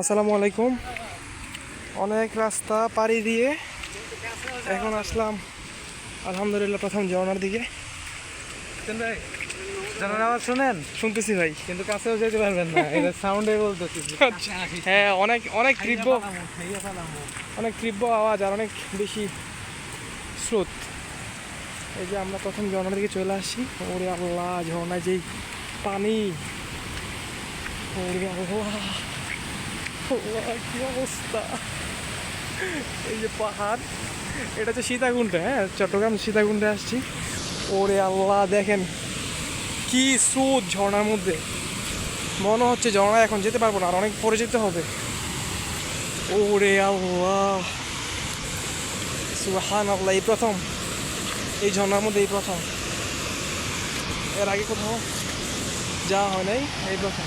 আসসালামু আলাইকুম। অনেক রাস্তা পাড়ি দিয়ে এখন আসলাম। আলহামদুলিল্লাহ প্রথম ঝর্ণার দিকে। জানার আওয়াজ শোনেন? শুনতেছি ভাই। কিন্তু কাছেও যেতে পারবেন না এটা সাউন্ডে বলতেছি। হ্যাঁ অনেক অনেক তীব্র অনেক তীব্র আওয়াজ আর অনেক বেশি স্রোত। এই যে আমরা প্রথম ঝর্ণার দিকে চলে আসছি ওরে আল্লাহ ঝর্ণায় যেই পানি। ওরে আল্লাহ, কি অবস্থা। এই যে পাহাড়, এটা হচ্ছে সীতাকুণ্ডে হ্যাঁ? চট্টগ্রাম সীতাকুণ্ডে আসছি। ওরে আল্লাহ, দেখেন কি স্রোত ঝর্ণার মধ্যে। মনে হচ্ছে ঝর্ণা এখন যেতে পারব না, আর অনেক পরে যেতে হবে। ওরে আল্লাহ। সুহান আল্লাহ এই প্রথম। এই ঝর্ণার মধ্যে এই প্রথম। এর আগে কোথাও যাওয়া হয় নাই, এই প্রথম।